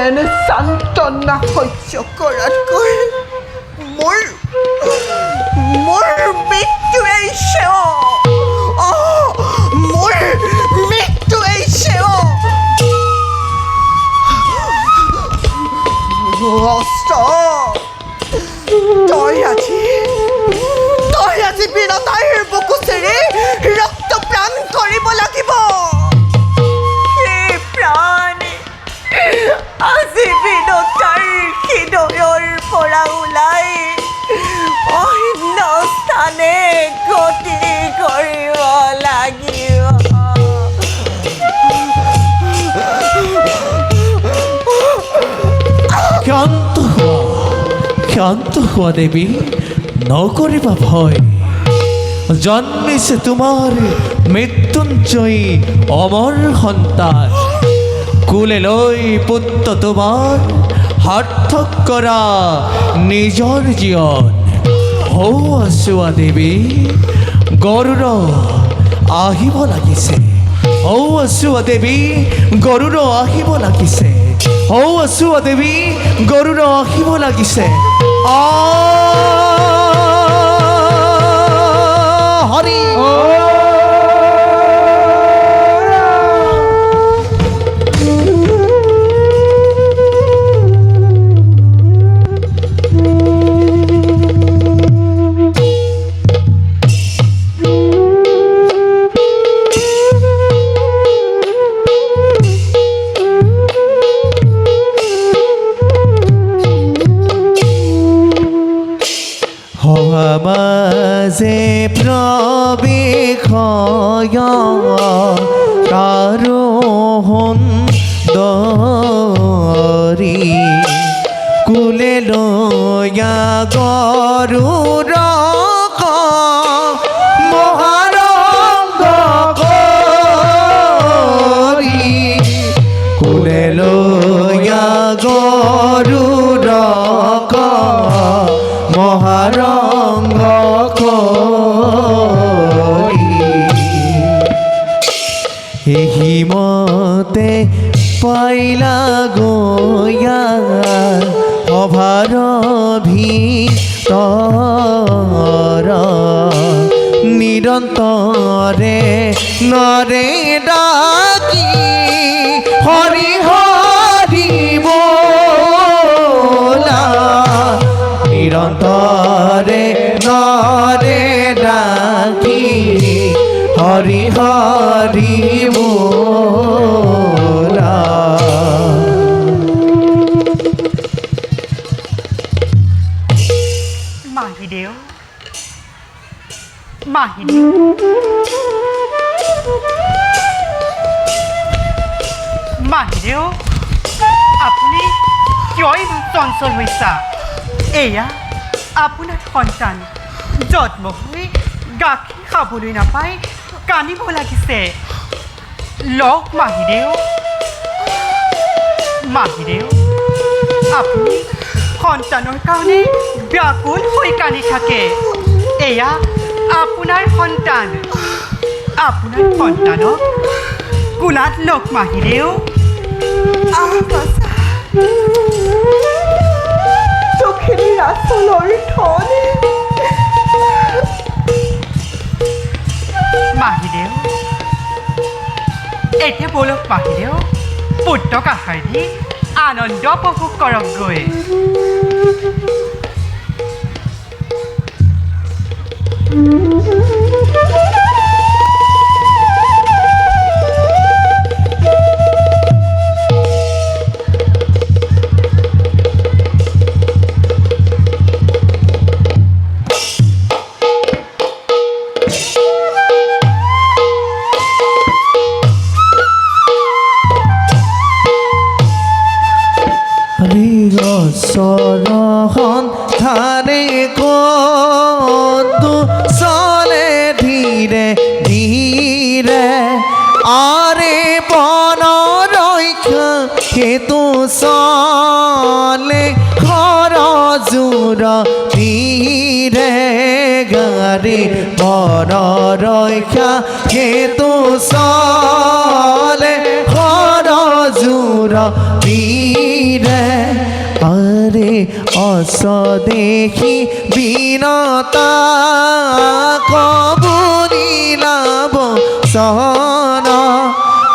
এনে সান্তনা সহ্য কৰাতকৈ মোৰ মোৰ মৃত্যুৱেই সেৱ। মোৰ মৃত্যুৱেই সেৱ। অস্ত তই আজি তই আজি বিৰতাইৰ বুকু চিৰি ৰক্ত প্ৰাণ কৰিব লাগিব সেই প্ৰাণ আজি বিৰতাৰ হৃদয়ৰ পৰা ওলাই অন্য স্থানে গতি কৰিব লাগিব। ক্ষান্ত হোৱা ক্ষান্ত হোৱা দেৱী, নকৰিবা ভয়। জন্মিছে তোমাৰ মৃত্যুঞ্জয়ী অমৰ সন্তান। কুলে লৈ পুত্ৰ তোমাৰ সাৰ্থক কৰা নিজৰ জীৱন হৌ আছোৱা দেৱী গৰুড় আহিব লাগিছে। হৌ আছোৱা দেৱী গৰুড় আহিব লাগিছে। হৌ আছোৱা দেৱী গৰুড় আহিব লাগিছে। আ Oh. প্রবেশ কারও দরি কুলে লয়া গরুর মহারঙ্গ করি এহি মতে পাইলা গয়া অভাৰ ভিতৰ নিৰন্তৰে নৰে হৰি হৰি বোলা মাহিদেউ মাহিদেউ মাহিদেউ আপুনি কিয় ইমান চঞ্চল হৈছা এয়া আপোনাৰ সন্তান। জন্ম হৈ গাখীৰ খাবলৈ নাপাই কান্দিব লাগিছে। লওক মাহিদেউ মাহিদেউ আপুনি সন্তানৰ কাৰণে ব্যাকুল হৈ কান্দি থাকে। এয়া আপোনাৰ সন্তান। আপোনাৰ সন্তানক কোলাত লওক মাহিদেউ চোখেৰে আচলৰ ধন। মাহিদেউ এতিয়া বলক মাহিদেউ পুত্ৰক আহাৰ দি আনন্দ উপভোগ কৰকগৈ। সৰহন ধাৰে কতো চলে ধীৰে ধীৰে আৰে বন ৰক্ষা সেইটো চলে ঘৰ জোৰ ধীৰে গাড়ী বন ৰক্ষা সেইটো চলে ঘৰ জোৰ বীৰে আৰে অস্বদেশী বিনতা কবুনিলাব চন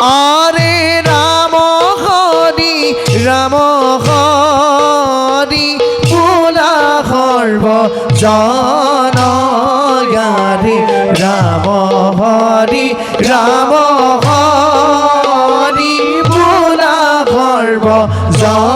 আৰে ৰাম হৰি ৰাম হৰি বোলা সৰ্ব জন গাৰে ৰাম হৰি ৰাম হৰি বোলা সৰ্ব জন